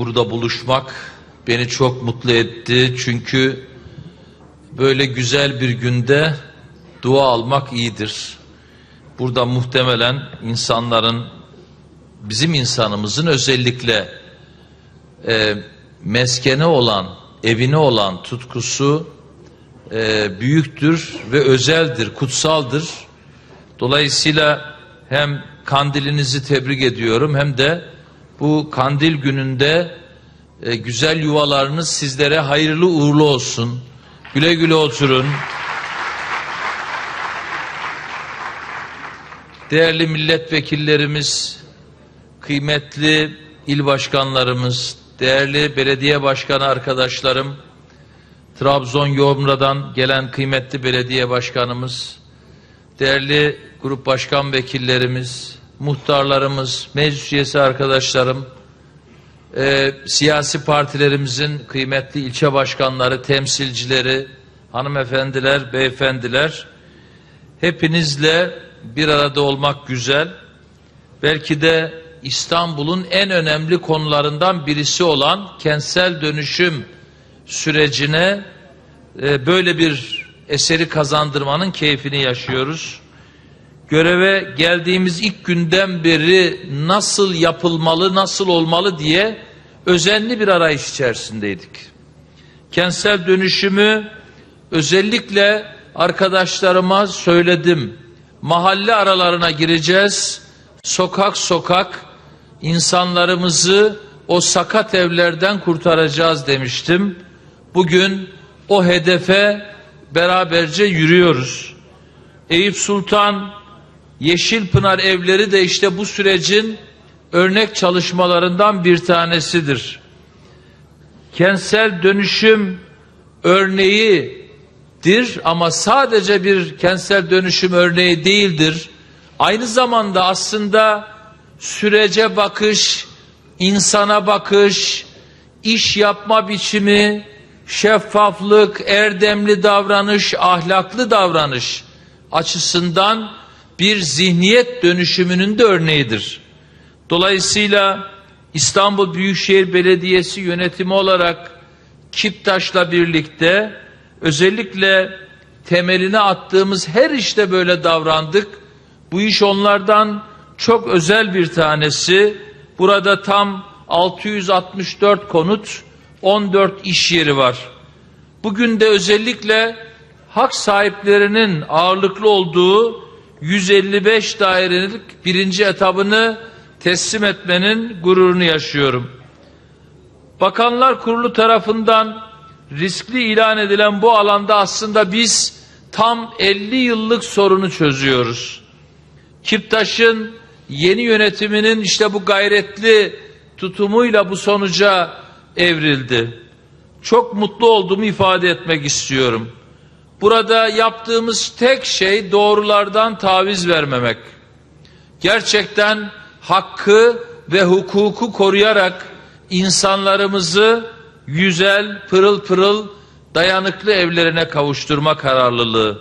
burada buluşmak beni çok mutlu etti. Çünkü böyle güzel bir günde dua almak iyidir. Burada muhtemelen insanların, bizim insanımızın özellikle e, meskene olan, evine olan tutkusu e, büyüktür ve özeldir, kutsaldır. Dolayısıyla hem kandilinizi tebrik ediyorum hem de bu kandil gününde e, güzel yuvalarınız sizlere hayırlı uğurlu olsun. Güle güle oturun. Değerli milletvekillerimiz, kıymetli il başkanlarımız, değerli belediye başkanı arkadaşlarım, Trabzon Yomra'dan gelen kıymetli belediye başkanımız, değerli grup başkan vekillerimiz, muhtarlarımız, meclis üyesi arkadaşlarım, e, siyasi partilerimizin kıymetli ilçe başkanları, temsilcileri, hanımefendiler, beyefendiler, hepinizle bir arada olmak güzel. Belki de İstanbul'un en önemli konularından birisi olan kentsel dönüşüm sürecine e, böyle bir eseri kazandırmanın keyfini yaşıyoruz. Göreve geldiğimiz ilk günden beri nasıl yapılmalı, nasıl olmalı diye özenli bir arayış içerisindeydik. Kentsel dönüşümü özellikle arkadaşlarıma söyledim. Mahalle aralarına gireceğiz. Sokak sokak insanlarımızı o sakat evlerden kurtaracağız demiştim. Bugün o hedefe beraberce yürüyoruz. Eyüp Sultan Yeşilpınar evleri de işte bu sürecin örnek çalışmalarından bir tanesidir. Kentsel dönüşüm örneğidir ama sadece bir kentsel dönüşüm örneği değildir. Aynı zamanda aslında sürece bakış, insana bakış, iş yapma biçimi, şeffaflık, erdemli davranış, ahlaklı davranış açısından bir zihniyet dönüşümünün de örneğidir. Dolayısıyla İstanbul Büyükşehir Belediyesi yönetimi olarak Kiptaş'la birlikte özellikle temelini attığımız her işte böyle davrandık. Bu iş onlardan çok özel bir tanesi. Burada tam 664 konut, 14 iş yeri var. Bugün de özellikle hak sahiplerinin ağırlıklı olduğu 155 dairelik birinci etabını teslim etmenin gururunu yaşıyorum. Bakanlar Kurulu tarafından riskli ilan edilen bu alanda aslında biz tam 50 yıllık sorunu çözüyoruz. Kiptaş'ın yeni yönetiminin işte bu gayretli tutumuyla bu sonuca evrildi. Çok mutlu olduğumu ifade etmek istiyorum. Burada yaptığımız tek şey doğrulardan taviz vermemek. Gerçekten hakkı ve hukuku koruyarak insanlarımızı güzel, pırıl pırıl, dayanıklı evlerine kavuşturma kararlılığı.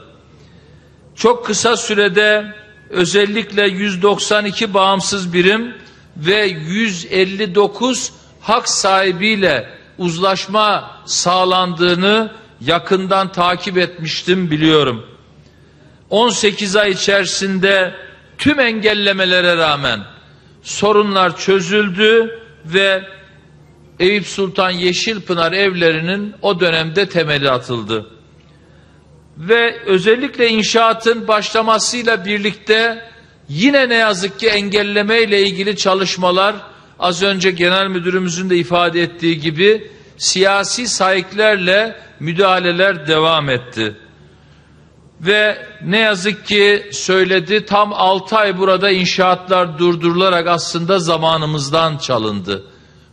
Çok kısa sürede özellikle 192 bağımsız birim ve 159 hak sahibiyle uzlaşma sağlandığını yakından takip etmiştim biliyorum. 18 ay içerisinde tüm engellemelere rağmen sorunlar çözüldü ve Eyüp Sultan Yeşilpınar evlerinin o dönemde temeli atıldı. Ve özellikle inşaatın başlamasıyla birlikte yine ne yazık ki engelleme ile ilgili çalışmalar az önce genel müdürümüzün de ifade ettiği gibi siyasi sahiplerle müdahaleler devam etti. Ve ne yazık ki söyledi tam 6 ay burada inşaatlar durdurularak aslında zamanımızdan çalındı.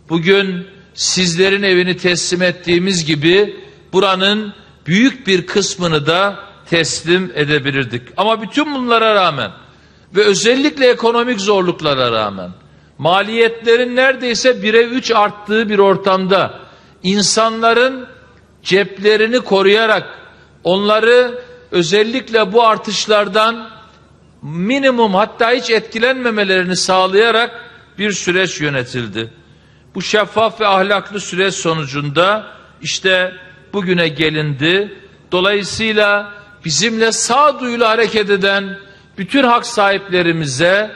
Bugün sizlerin evini teslim ettiğimiz gibi buranın büyük bir kısmını da teslim edebilirdik. Ama bütün bunlara rağmen ve özellikle ekonomik zorluklara rağmen maliyetlerin neredeyse bire üç arttığı bir ortamda insanların ceplerini koruyarak onları özellikle bu artışlardan minimum hatta hiç etkilenmemelerini sağlayarak bir süreç yönetildi. Bu şeffaf ve ahlaklı süreç sonucunda işte bugüne gelindi. Dolayısıyla bizimle sağduyulu hareket eden bütün hak sahiplerimize,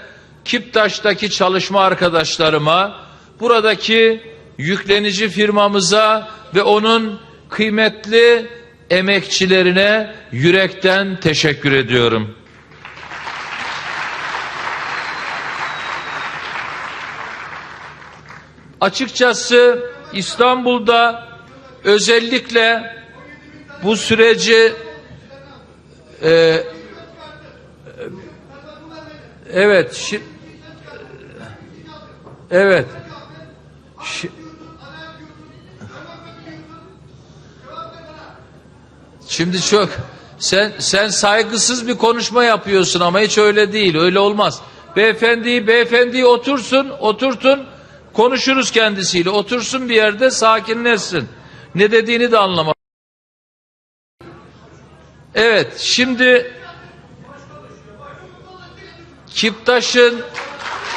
Kiptaş'taki çalışma arkadaşlarıma, buradaki yüklenici firmamıza ve onun kıymetli emekçilerine yürekten teşekkür ediyorum. Açıkçası İstanbul'da özellikle bu süreci e, evet şi, evet şi, Şimdi çok sen sen saygısız bir konuşma yapıyorsun ama hiç öyle değil. Öyle olmaz. Beyefendi beyefendi otursun, oturtun. Konuşuruz kendisiyle. Otursun bir yerde sakinleşsin. Ne dediğini de anlamaz. Evet, şimdi Kiptaş'ın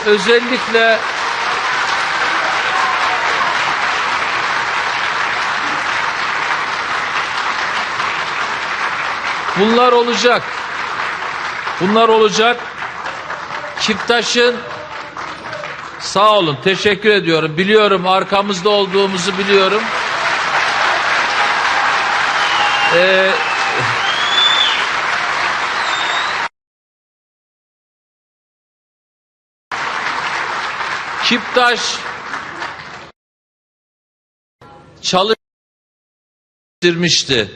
özellikle Bunlar olacak. Bunlar olacak. Kiptaş'ın sağ olun teşekkür ediyorum. Biliyorum arkamızda olduğumuzu biliyorum. Ee, Kiptaş çalıştırmıştı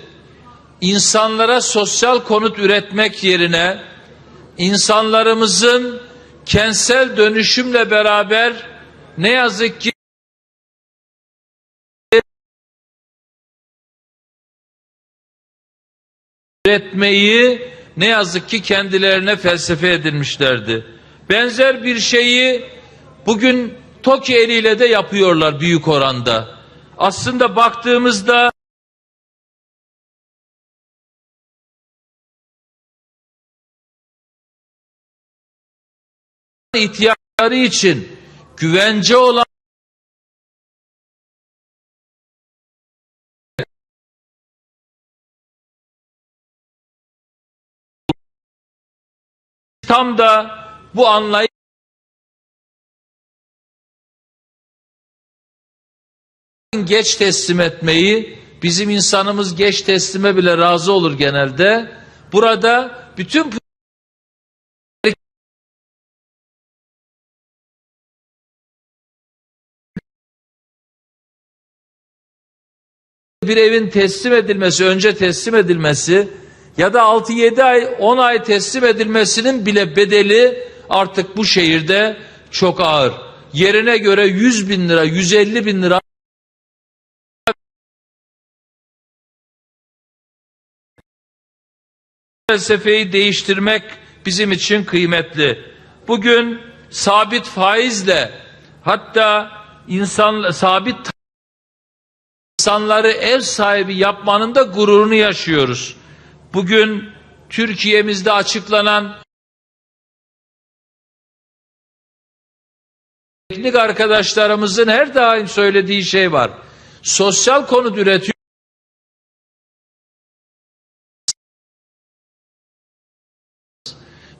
insanlara sosyal konut üretmek yerine insanlarımızın kentsel dönüşümle beraber ne yazık ki üretmeyi ne yazık ki kendilerine felsefe edinmişlerdi. Benzer bir şeyi bugün TOKİ eliyle de yapıyorlar büyük oranda. Aslında baktığımızda ihtiyaçları için güvence olan tam da bu anlayış geç teslim etmeyi bizim insanımız geç teslime bile razı olur genelde. Burada bütün bir evin teslim edilmesi, önce teslim edilmesi ya da 6-7 ay, 10 ay teslim edilmesinin bile bedeli artık bu şehirde çok ağır. Yerine göre 100 bin lira, 150 bin lira felsefeyi değiştirmek bizim için kıymetli. Bugün sabit faizle hatta insan sabit insanları ev sahibi yapmanın da gururunu yaşıyoruz. Bugün Türkiye'mizde açıklanan teknik arkadaşlarımızın her daim söylediği şey var. Sosyal konut üretiyor.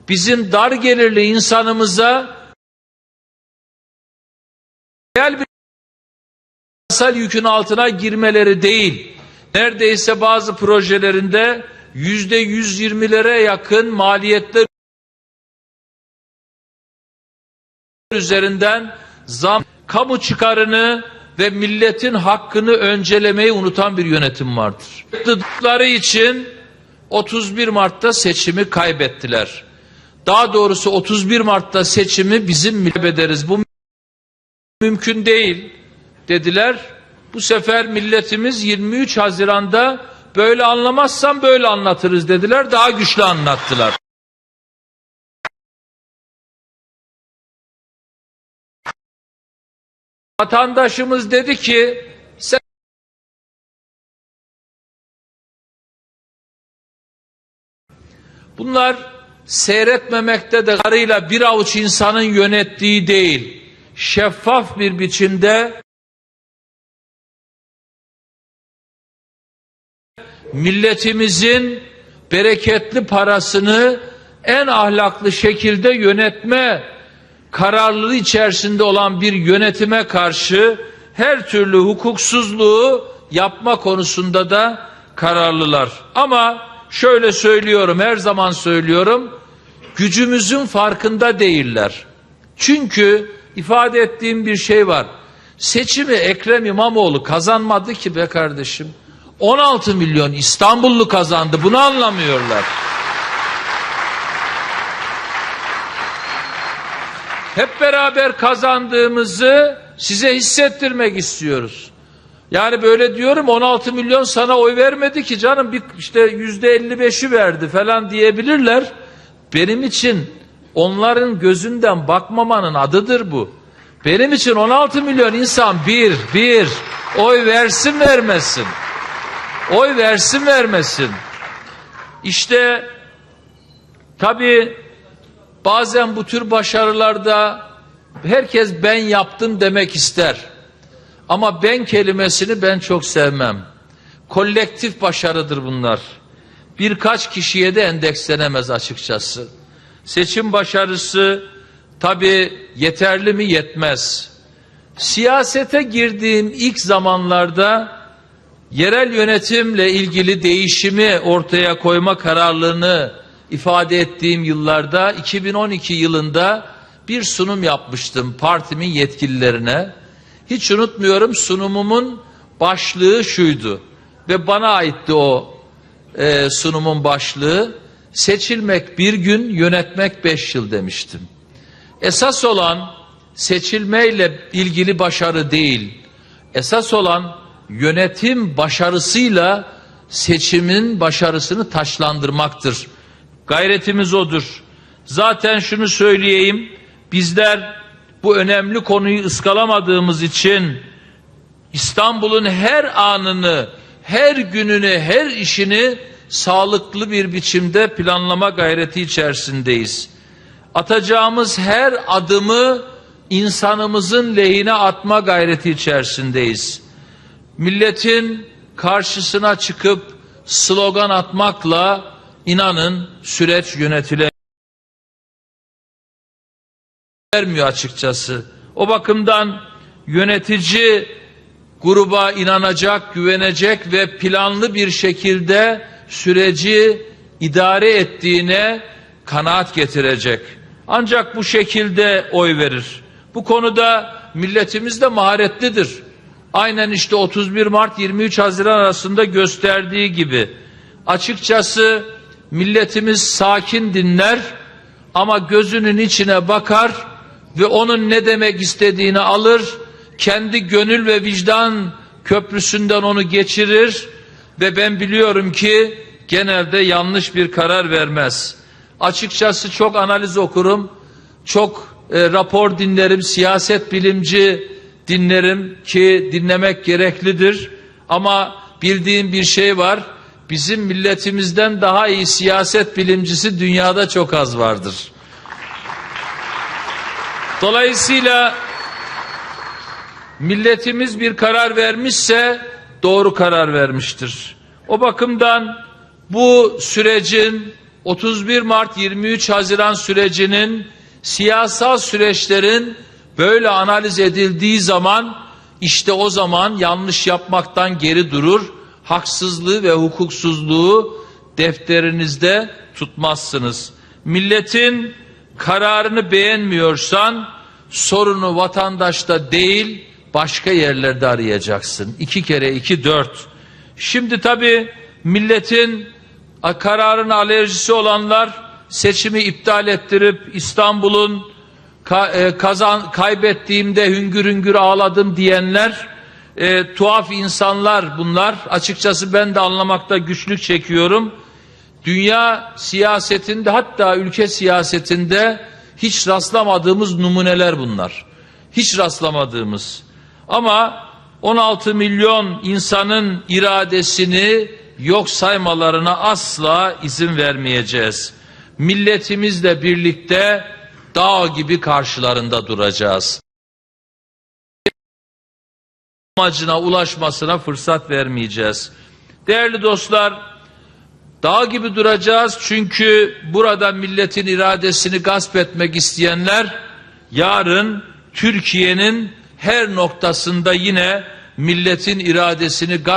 Bizim dar gelirli insanımıza real bir finansal yükün altına girmeleri değil, neredeyse bazı projelerinde yüzde yüz yirmilere yakın maliyetler üzerinden zam, kamu çıkarını ve milletin hakkını öncelemeyi unutan bir yönetim vardır. Yaptıkları için 31 Mart'ta seçimi kaybettiler. Daha doğrusu 31 Mart'ta seçimi bizim kaybederiz. Bu mümkün değil dediler. Bu sefer milletimiz 23 Haziran'da böyle anlamazsan böyle anlatırız dediler. Daha güçlü anlattılar. Vatandaşımız dedi ki Bunlar seyretmemekte de karıyla bir avuç insanın yönettiği değil. Şeffaf bir biçimde milletimizin bereketli parasını en ahlaklı şekilde yönetme kararlılığı içerisinde olan bir yönetime karşı her türlü hukuksuzluğu yapma konusunda da kararlılar. Ama şöyle söylüyorum, her zaman söylüyorum, gücümüzün farkında değiller. Çünkü ifade ettiğim bir şey var. Seçimi Ekrem İmamoğlu kazanmadı ki be kardeşim. 16 milyon İstanbullu kazandı. Bunu anlamıyorlar. Hep beraber kazandığımızı size hissettirmek istiyoruz. Yani böyle diyorum 16 milyon sana oy vermedi ki canım bir işte yüzde 55'i verdi falan diyebilirler. Benim için onların gözünden bakmamanın adıdır bu. Benim için 16 milyon insan bir, bir oy versin vermesin. Oy versin vermesin. İşte tabii bazen bu tür başarılarda herkes ben yaptım demek ister. Ama ben kelimesini ben çok sevmem. Kolektif başarıdır bunlar. Birkaç kişiye de endekslenemez açıkçası. Seçim başarısı tabi yeterli mi yetmez. Siyasete girdiğim ilk zamanlarda yerel yönetimle ilgili değişimi ortaya koyma kararlılığını ifade ettiğim yıllarda 2012 yılında bir sunum yapmıştım partimin yetkililerine. Hiç unutmuyorum sunumumun başlığı şuydu ve bana aitti o e, sunumun başlığı. Seçilmek bir gün, yönetmek beş yıl demiştim. Esas olan seçilmeyle ilgili başarı değil, esas olan yönetim başarısıyla seçimin başarısını taşlandırmaktır. Gayretimiz odur. Zaten şunu söyleyeyim, bizler bu önemli konuyu ıskalamadığımız için İstanbul'un her anını, her gününü, her işini sağlıklı bir biçimde planlama gayreti içerisindeyiz. Atacağımız her adımı insanımızın lehine atma gayreti içerisindeyiz. Milletin karşısına çıkıp slogan atmakla inanın süreç yönetilemez vermiyor açıkçası. O bakımdan yönetici gruba inanacak, güvenecek ve planlı bir şekilde süreci idare ettiğine kanaat getirecek. Ancak bu şekilde oy verir. Bu konuda milletimiz de maharetlidir. Aynen işte 31 Mart 23 Haziran arasında gösterdiği gibi. Açıkçası milletimiz sakin dinler ama gözünün içine bakar ve onun ne demek istediğini alır, kendi gönül ve vicdan köprüsünden onu geçirir ve ben biliyorum ki genelde yanlış bir karar vermez. Açıkçası çok analiz okurum, çok e, rapor dinlerim, siyaset bilimci dinlerim ki dinlemek gereklidir. Ama bildiğim bir şey var, bizim milletimizden daha iyi siyaset bilimcisi dünyada çok az vardır. Dolayısıyla milletimiz bir karar vermişse doğru karar vermiştir. O bakımdan bu sürecin 31 Mart 23 Haziran sürecinin siyasal süreçlerin böyle analiz edildiği zaman işte o zaman yanlış yapmaktan geri durur, haksızlığı ve hukuksuzluğu defterinizde tutmazsınız. Milletin kararını beğenmiyorsan sorunu vatandaşta değil başka yerlerde arayacaksın. İki kere iki dört. Şimdi tabi milletin kararın alerjisi olanlar seçimi iptal ettirip İstanbul'un kazan kaybettiğimde hüngür hüngür ağladım diyenler e, tuhaf insanlar bunlar. Açıkçası ben de anlamakta güçlük çekiyorum. Dünya siyasetinde hatta ülke siyasetinde hiç rastlamadığımız numuneler bunlar. Hiç rastlamadığımız. Ama 16 milyon insanın iradesini yok saymalarına asla izin vermeyeceğiz. Milletimizle birlikte dağ gibi karşılarında duracağız. Amacına ulaşmasına fırsat vermeyeceğiz. Değerli dostlar, dağ gibi duracağız çünkü burada milletin iradesini gasp etmek isteyenler yarın Türkiye'nin her noktasında yine milletin iradesini gasp